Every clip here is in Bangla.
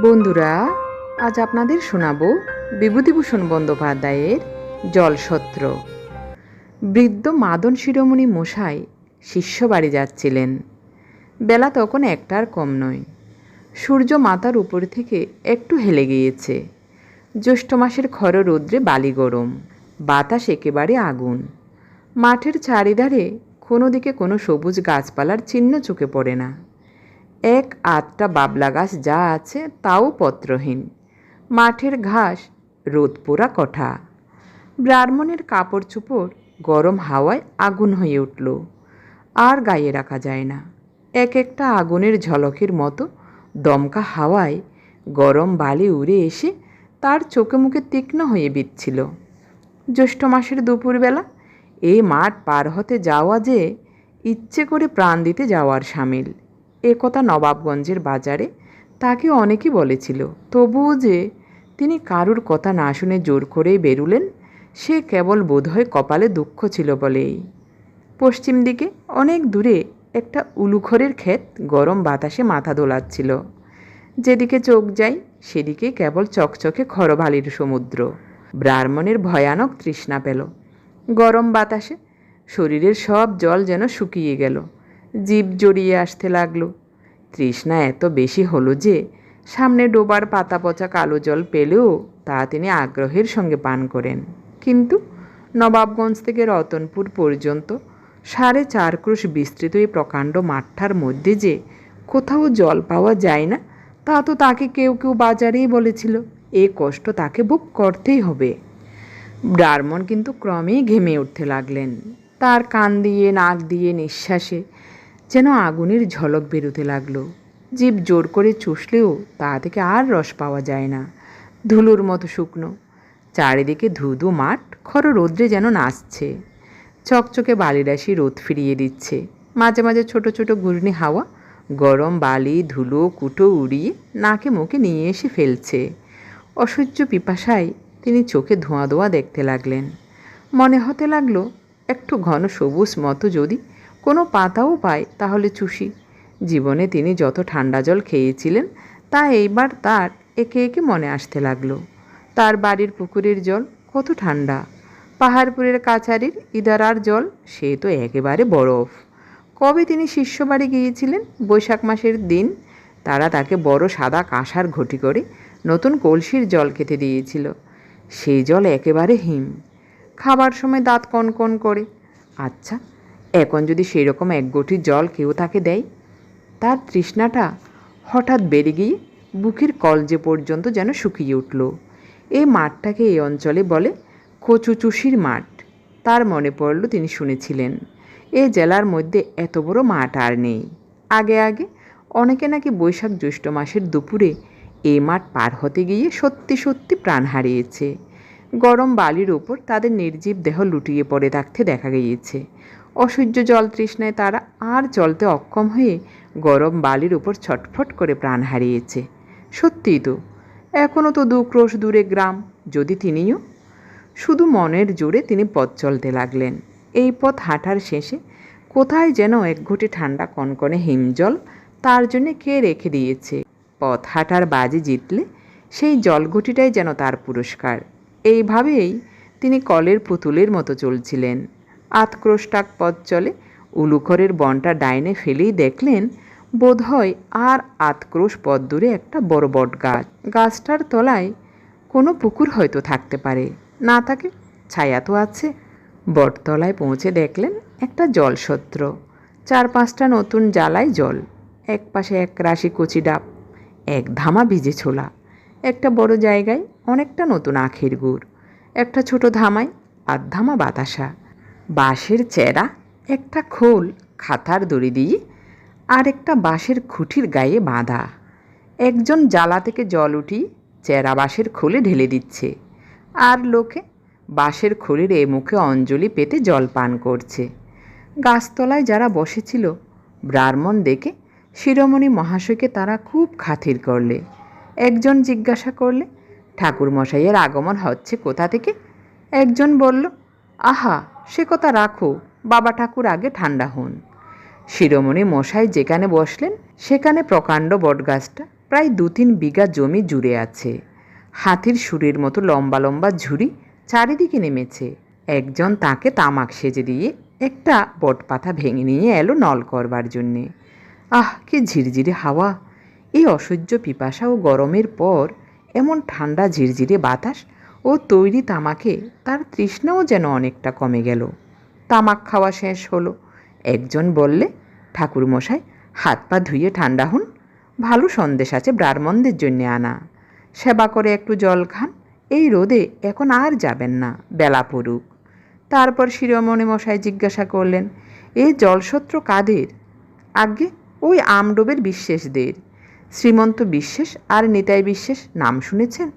বন্ধুরা, আজ আপনাদের শোনাবো বিভূতিভূষণ বন্দ্যোপাধ্যায়ের জলসত্র। বৃদ্ধ মাদন শিরোমণি মশাই শিষ্য বাড়ি যাচ্ছিলেন। বেলা তখন একটার কম নয়। সূর্য মাথার উপর থেকে একটু হেলে গিয়েছে। জ্যৈষ্ঠ মাসের খর রৌদ্রে বালি গরম, বাতাস একেবারে আগুন। মাঠের চারিধারে কোনো দিকে কোনো সবুজ গাছপালার চিহ্ন চোখে পড়ে না। এক আধটা বাবলা গাছ যা আছে তাও পত্রহীন। মাঠের ঘাস, রোদ পোড়া কঠা। ব্রাহ্মণের কাপড় চোপড় গরম হাওয়ায় আগুন হয়ে উঠল। আর গায়ে রাখা যায় না। এক একটা আগুনের ঝলকের মতো দমকা হাওয়ায় গরম বালি উড়ে এসে তার চোখে মুখে তীক্ষ্ণ হয়ে বিচ্ছিল জ্যৈষ্ঠ মাসের দুপুরবেলা এই মাঠ পার হতে যাওয়া যে ইচ্ছে করে প্রাণ দিতে যাওয়ার সামিল। এ কথা নবাবগঞ্জের বাজারে তাকে অনেকেই বলেছিল। তবুও যে তিনি কারুর কথা না শুনে জোর করেই বেরুলেন, সে কেবল বোধহয় কপালে দুঃখ ছিল বলেই। পশ্চিম দিকে অনেক দূরে একটা উলুখরের ক্ষেত গরম বাতাসে মাথা দোলাচ্ছিল। যেদিকে চোখ যায় সেদিকে কেবল চকচকে খরভালির সমুদ্র। ব্রাহ্মণের ভয়ানক তৃষ্ণা পেল। গরম বাতাসে শরীরের সব জল যেন শুকিয়ে গেল। জীব জড়িয়ে আসতে লাগল। তৃষ্ণা এত বেশি হলো যে, সামনে ডোবার পাতা পচা কালো জল পেলেও তা তিনি আগ্রহের সঙ্গে পান করেন। কিন্তু নবাবগঞ্জ থেকে রতনপুর পর্যন্ত সাড়ে চার ক্রোশ বিস্তৃত এই প্রকাণ্ড মাঠটার মধ্যে যে কোথাও জল পাওয়া যায় না, তা তো তাকে কেউ কেউ বাজারেই বলেছিল। এ কষ্ট তাকে বুক করতেই হবে। ব্রাহ্মণ কিন্তু ক্রমেই ঘেমে উঠতে লাগলেন। তার কান দিয়ে, নাক দিয়ে নিঃশ্বাসে যেন আগুনের ঝলক বেরোতে লাগল। জীব জোর করে চুষলেও তা থেকে আর রস পাওয়া যায় না। ধুলোর মতো শুকনো। চারিদিকে ধুধু মাঠ, খর রৌদ্রে যেন নাচছে। চকচকে বালিরাশি রোদ ফিরিয়ে দিচ্ছে। মাঝে মাঝে ছোট ছোট ঘূর্ণি হাওয়া, গরম বালি, ধুলো, কুটো উড়িয়ে নাকে মুখে নিয়ে এসে ফেলছে। অসহ্য পিপাসায় তিনি চোখে ধোঁয়া ধোঁয়া দেখতে লাগলেন। মনে হতে লাগল, একটু ঘন সবুজ মতো যদি কোনো পাতাও পায়, তাহলে চুষি। জীবনে তিনি যত ঠান্ডা জল খেয়েছিলেন, তা এইবার তার একে একে মনে আসতে লাগল। তার বাড়ির পুকুরের জল কত ঠান্ডা। পাহাড়পুরের কাছারির ইদারার জল, সে তো একেবারে বরফ। কবে তিনি শিষ্য বাড়ি গিয়েছিলেন? বৈশাখ মাসের দিন তারা তাকে বড় সাদা কাঁসার ঘটি করে নতুন কলসির জল খেতে দিয়েছিল। সেই জল একেবারে হিম। খাবার সময় দাঁত কনকন করে। আচ্ছা এখন যদি সেই রকম এক গঠি জল কেউ তাকে দেয়, তার তৃষ্ণাটা হঠাৎ বেড়ে গিয়ে বুকের কলজে পর্যন্ত যেন শুকিয়ে উঠল। এই মাঠটাকে এই অঞ্চলে বলে কচুচুষির মাঠ। তার মনে পড়ল তিনি শুনেছিলেন, এ জেলার মধ্যে এত বড় মাঠ আর নেই। আগে আগে অনেকে নাকি বৈশাখ জ্যৈষ্ঠ মাসের দুপুরে এই মাঠ পার হতে গিয়ে সত্যি সত্যি প্রাণ হারিয়েছে। গরম বালির ওপর তাদের নির্জীব দেহ লুটিয়ে পড়ে থাকতে দেখা গিয়েছে। অসহ্য জল তৃষ্ণায় তারা আর চলতে অক্ষম হয়ে গরম বালির উপর ছটফট করে প্রাণ হারিয়েছে। সত্যিই তো এখনও তো দু ক্রোশ দূরে গ্রাম, যদি তিনিও? শুধু মনের জোরে তিনি পথ চলতে লাগলেন। এই পথ হাঁটার শেষে কোথায় যেন এক ঘটি ঠান্ডা কনকনে হিমজল তার জন্যে কে রেখে দিয়েছে? পথ হাঁটার বাজে জিতলে সেই জলঘটিটাই যেন তার পুরস্কার। এইভাবেই তিনি কলের পুতুলের মতো চলছিলেন। আতক্রোশটাক পথ চলে। উলুখরের বনটা ডাইনে ফেলেই দেখলেন, বোধহয় আর আতক্রোশ পথ দূরে একটা বড় বট গাছ। গাছটার তলায় কোনো পুকুর হয়তো থাকতে পারে। না থাকে, ছায়া তো আছে। বটতলায় পৌঁছে দেখলেন একটা জলসত্র। চার পাঁচটা নতুন জ্বালায় জল। এক পাশে এক রাশি কচি ডাব, এক ধামা ভিজে ছোলা। একটা বড় জায়গায় অনেকটা নতুন আখের গুড়। একটা ছোট ধামায় আধ ধামা বাতাসা। বাঁশের চেরা, একটা খোল, খাতার দড়ি দিয়ে আর একটা বাঁশের খুঁটির গায়ে বাঁধা। একজন জ্বালা থেকে জল উঠিয়ে চেরা বাঁশের খোলে ঢেলে দিচ্ছে। আর লোকে বাঁশের খড়ির এ মুখে অঞ্জলি পেতে জল পান করছে। গাছতলায় যারা বসেছিল, ব্রাহ্মণ দেখে শিরোমণি মহাশয়কে তারা খুব খাতির করলে। একজন জিজ্ঞাসা করলে ঠাকুর মশাইয়ের আগমন হচ্ছে কোথা থেকে? একজন বলল, আহা সে কথা রাখো, বাবা ঠাকুর আগে ঠান্ডা হন। শিরোমণি মশাই যেখানে বসলেন, সেখানে প্রকাণ্ড বটগাছটা প্রায় দু তিন বিঘা জমি জুড়ে আছে। হাতির সুরের মতো লম্বা লম্বা ঝুড়ি চারিদিকে নেমেছে। একজন তাকে তামাক সেজে দিয়ে একটা বটপাতা ভেঙে নিয়ে এলো নল করবার জন্যে। আহ, কি ঝিরঝিরে হাওয়া! এই অসহ্য পিপাসা ও গরমের পর এমন ঠান্ডা ঝিরঝিরে বাতাস ও তৈরি তামাকে তার তৃষ্ণাও যেন অনেকটা কমে গেল। তামাক খাওয়া শেষ হলো। একজন বললে, ঠাকুরমশাই, হাত পা ধুয়ে ঠান্ডা হন। ভালো সন্দেশ আছে ব্রাহ্মণদের জন্যে আনা। সেবা করে একটু জল খান। এই রোদে এখন আর যাবেন না, বেলা পড়ুক। তারপর শিরোমণি মশাই জিজ্ঞাসা করলেন এই জলসত্র কাদের? আগে ওই আমডোবের বিশ্বাসদের শ্রীমন্ত বিশ্বাস আর নিতাই বিশ্বাস নাম শুনেছেন?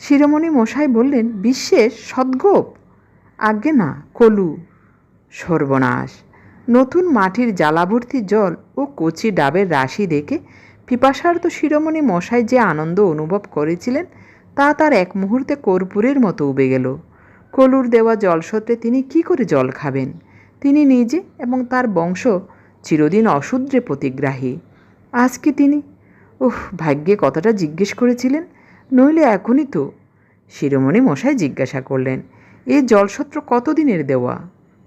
শিরোমণি মশাই বললেন বিশ্বের সদ্গোপ? আজ্ঞে না, কলু। সর্বনাশ। নতুন মাটির জ্বালাভর্তি জল ও কচি ডাবের রাশি দেখে পিপাসার্ত শিরোমণি মশাই যে আনন্দ অনুভব করেছিলেন, তা তার এক মুহূর্তে কর্পূরের মতো উবে গেল। কলুর দেওয়া জলসত্রে তিনি কি করে জল খাবেন? তিনি নিজে এবং তার বংশ চিরদিন অশুদ্রে প্রতিগ্রাহী। আজ কি তিনি? ওহ, ভাগ্যে কথাটা জিজ্ঞেস করেছিলেন? নইলে এখনই তো। শিরোমণি মশাই জিজ্ঞাসা করলেন, এ জলসত্র কতদিনের দেওয়া?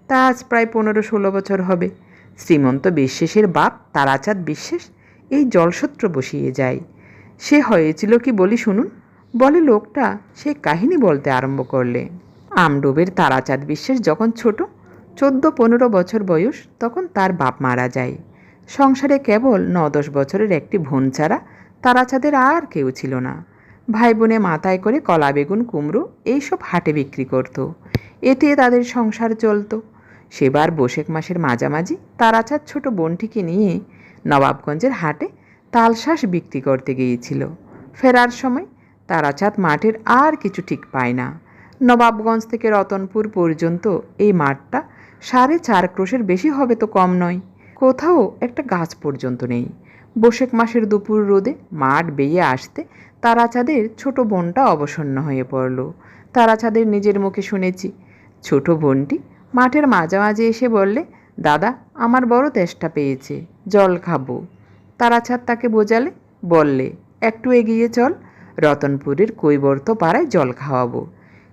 তা আজ প্রায় পনেরো ষোলো বছর হবে। শ্রীমন্ত বিশ্বাসের বাপ তারাচাঁদ বিশ্বাস, এই জলসত্র বসিয়ে যায়। সে হয়েছিল কি বলি শুনুন? বলে লোকটা সে কাহিনী বলতে আরম্ভ করলে। আমডোবের তারাচাঁদ বিশ্বাস যখন ছোট, চোদ্দ পনেরো বছর বয়স, তখন তার বাপ মারা যায়। সংসারে কেবল ন দশ বছরের একটি বোন ছাড়া তারাচাঁদের আর কেউ ছিল না। ভাই বোনে মাথায় করে কলা, বেগুন, কুমড়ো এইসব হাটে বিক্রি করত। এতে তাদের সংসার চলতো। সেবার বৈশাখ মাসের মাঝামাঝি তারাচাঁদ ছোট বোনটিকে নিয়ে নবাবগঞ্জের হাটে তালশ্বাস বিক্রি করতে গিয়েছিল। ফেরার সময় তারাচাঁদ মাঠের আর কিছু ঠিক পায় না। নবাবগঞ্জ থেকে রতনপুর পর্যন্ত এই মাঠটা সাড়ে চার ক্রোশের বেশি হবে তো কম নয়। কোথাও একটা গাছ পর্যন্ত নেই। বৈশাখ মাসের দুপুর রোদে মাঠ বেয়ে আসতে তারাচাঁদের ছোট বোনটা অবসন্ন হয়ে পড়ল। তারাচাঁদের নিজের মুখে শুনেছি। ছোট বোনটি মাঠের মাঝামাঝি এসে বললে, দাদা, আমার বড় তেষ্টা পেয়েছে, জল খাব। তারাচাঁদ তাকে বোঝালে, বললে, একটু এগিয়ে চল, রতনপুরের কৈবর্ত পাড়ায় জল খাওয়াবো।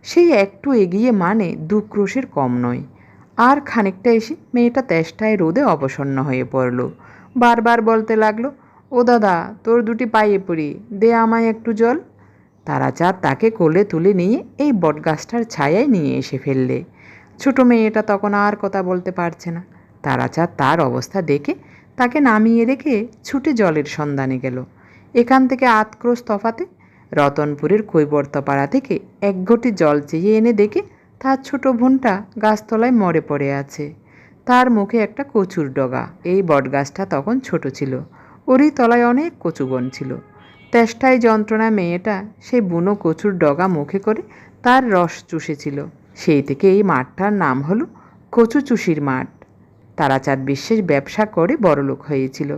সেই একটু এগিয়ে মানে দু ক্রোশের কম নয়। আর খানিকটা এসে মেয়েটা তেষ্টায় রোদে অবসন্ন হয়ে পড়ল। বারবার বলতে লাগল ও দাদা, তোর দুটি পায়ে পড়ি, দে আমায় একটু জল। তারা তারাচাঁদ তাকে কোলে তুলে নিয়ে এই বটগাছটার ছায়ায় নিয়ে এসে ফেললে। ছোটো মেয়েটা তখন আর কথা বলতে পারছে না। তারা তারাচাঁদ তার অবস্থা দেখে তাকে নামিয়ে রেখে ছুটে জলের সন্ধানে গেল। এখান থেকে আতক্রোশ তফাতে রতনপুরের কৈবর্তপাড়া থেকে এক ঘটি জল চেয়ে এনে দেখে তার ছোট বোনটা গাছতলায় মরে পড়ে আছে। তার মুখে একটা কচুর ডগা। এই বটগাছটা তখন ছোট ছিল। ওরই তলায় অনেক কচু বন ছিল। তেষ্টায় যন্ত্রণা মেয়েটা সেই বুনো কচুর ডগা মুখে করে তার রস চুষেছিল। সেই থেকে এই মাঠটার নাম হলো কচু চুষির মাঠ। তারাচাঁদ বিশ্বাস ব্যবসা করে বড়লোক হয়েছিল।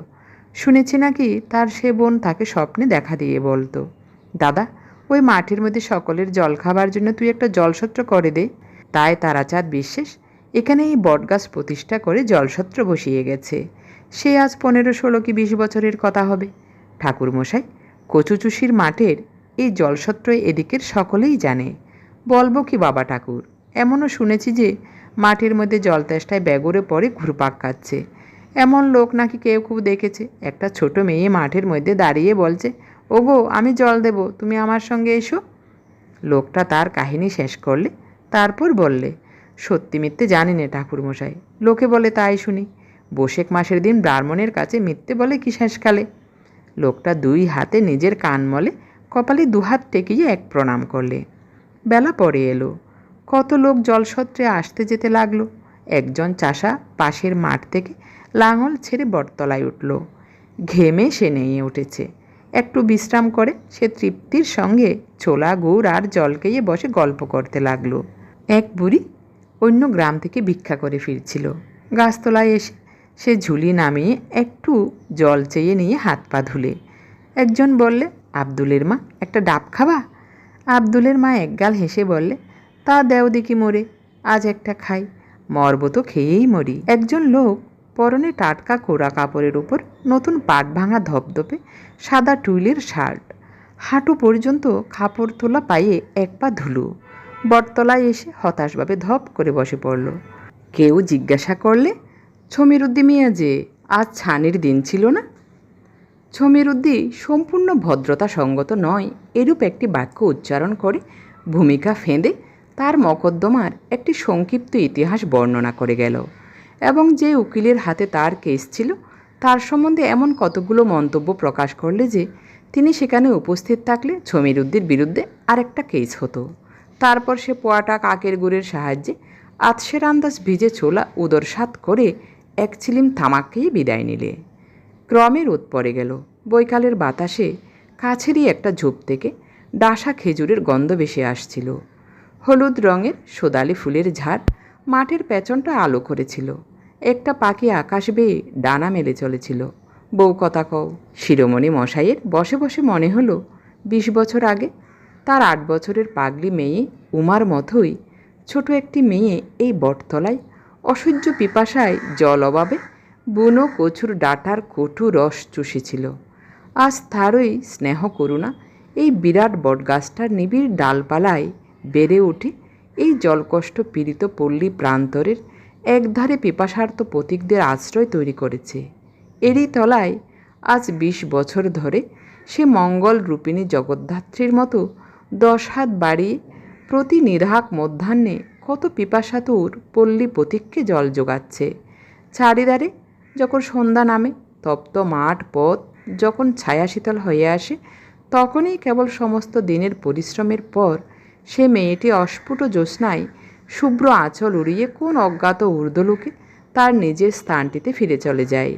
শুনেছি নাকি তার সে বোন তাকে স্বপ্নে দেখা দিয়ে বলতো, দাদা, ওই মাঠের মধ্যে সকলের জল খাবার জন্য তুই একটা জলসত্র করে দে। তাই তারাচাঁদ বিশ্বাস এখানে এই বটগাছ প্রতিষ্ঠা করে জলসত্র বসিয়ে গেছে। সে আজ পনেরো, ষোলো কি বিশ বছরের কথা হবে। ঠাকুরমশাই, কচুচুষির মাঠের এই জলসত্র এদিকের সকলেই জানে। বলব কি বাবা ঠাকুর, এমনও শুনেছি যে মাঠের মধ্যে জল তেষ্টায় ব্যাগরে পরে ঘুরপাক খাচ্ছে। এমন লোক নাকি কেউ খুব দেখেছে। একটা ছোট মেয়ে মাঠের মধ্যে দাঁড়িয়ে বলছে, ওগো, আমি জল দেব, তুমি আমার সঙ্গে এসো। লোকটা তার কাহিনী শেষ করলে, তারপর বললে, সত্যি মিথ্যে জানি না ঠাকুরমশাই। লোকে বলে, তাই শুনি। বৈশাখ মাসের দিন ব্রাহ্মণের কাছে মিথ্যে বলে কি শেষকালে লোকটা দুই হাতে নিজের কান মলে, কপালে দুহাত টেকিয়ে এক প্রণাম করলে। বেলা পরে এলো। কত লোক জলসত্রে আসতে যেতে লাগল। একজন চাষা পাশের মাঠ থেকে লাঙল ছেড়ে বটতলায় উঠল। ঘেমে সে নেয়ে উঠেছে। একটু বিশ্রাম করে সে তৃপ্তির সঙ্গে ছোলা, গুড় আর জল খেয়ে বসে গল্প করতে লাগল। এক বুড়ি অন্য গ্রাম থেকে ভিক্ষা করে ফিরছিল। গাছতলায় এসে সে ঝুলি নামিয়ে একটু জল চেয়ে নিয়ে হাত পা ধুলে। একজন বললে, আব্দুলের মা, একটা ডাব খাবা? আব্দুলের মা একগাল হেসে বললে, তা দেও দেখি মরে, আজ একটা খাই, মরব তো খেয়েই মরি। একজন লোক পরনে টাটকা কোরা কাপড়ের উপর নতুন পাট ভাঙা ধপধপে সাদা টুইলের শার্ট। হাঁটু পর্যন্ত কাপড় তোলা পায়ে এক পা ধুলো। বটতলায় এসে হতাশভাবে ধপ করে বসে পড়ল। কেউ জিজ্ঞাসা করলে ছমিরুদ্দি মিয়া যে আজ ছানির দিন ছিল না? ছমিরুদ্দি সম্পূর্ণ ভদ্রতা সঙ্গত নয়, এরূপ একটি বাক্য উচ্চারণ করে ভূমিকা ফেঁদে তার মকদ্দমার একটি সংক্ষিপ্ত ইতিহাস বর্ণনা করে গেল এবং যে উকিলের হাতে তার কেস ছিল, তার সম্বন্ধে এমন কতগুলো মন্তব্য প্রকাশ করলে যে তিনি সেখানে উপস্থিত থাকলে ছমিরুদ্দির বিরুদ্ধে আরেকটা কেস হতো। তারপর সে পোয়াটা কাকের গুড়ের সাহায্যে আতসের আন্দাজ ভিজে ছোলা উদরসাত করে এক ছিলিম থামাককেই বিদায় নিলে। ক্রমে রোদ পড়ে গেল। বৈকালের বাতাসে কাছেরই একটা ঝোপ থেকে ডাসা খেজুরের গন্ধ ভেসে আসছিল। হলুদ রঙের সোদালি ফুলের ঝাড় মাঠের পেছনটা আলো করেছিল। একটা পাখি আকাশ বেয়ে ডানা মেলে চলেছিল। বউ কথা কও, শিরোমণি মশাইয়ের বসে বসে মনে হলো, বিশ বছর আগে তার আট বছরের পাগলি মেয়ে উমার মতোই ছোট একটি মেয়ে এই বটতলায় অসহ্য পিপাসায় জল অভাবে বুনো কচুর ডাটার কটু রস চুষেছিল। আজ তারই স্নেহ করুণা এই বিরাট বটগাছটার নিবিড় ডালপালায় বেড়ে ওঠে এই জলকষ্ট পীড়িত পল্লী প্রান্তরের একধারে পিপাসার্ত প্রতীকদের আশ্রয় তৈরি করেছে। এরই তলায় আজ বিশ বছর ধরে সে মঙ্গল রূপিণী জগদ্ধাত্রীর মতো দশ হাত বাড়িয়ে প্রতি নির্হাক মধ্যাহ্নে কত পিপাসাতুর পল্লী প্রতীককে জল যোগাচ্ছে। চারিদারে যখন সন্ধ্যা নামে, তপ্ত মাঠ পথ যখন ছায়া শীতল হয়ে আসে, তখনই কেবল সমস্ত দিনের পরিশ্রমের পর সে মেয়েটি অস্ফুট জ্যোৎস্নায় শুভ্র আঁচল উড়িয়ে কোন অজ্ঞাত ঊর্ধ্বলোকে তার নিজের স্থানটিতে ফিরে চলে যায়।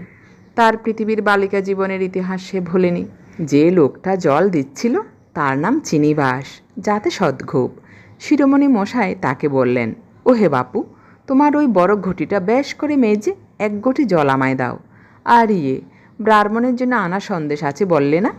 তার পৃথিবীর বালিকা জীবনের ইতিহাস সে ভোলেনি। যে লোকটা জল দিচ্ছিল, তার নাম চিনিবাস, যাতে সদ্ঘোপ শিরোমণি মশাই তাকে বললেন ও হে বাপু, তোমার ওই বড় ঘটিটা বেশ করে মেজে এক ঘটি জল আমায় দাও। আর ইয়ে ব্রাহ্মণের জন্য আনা সন্দেশ আছে বললে না?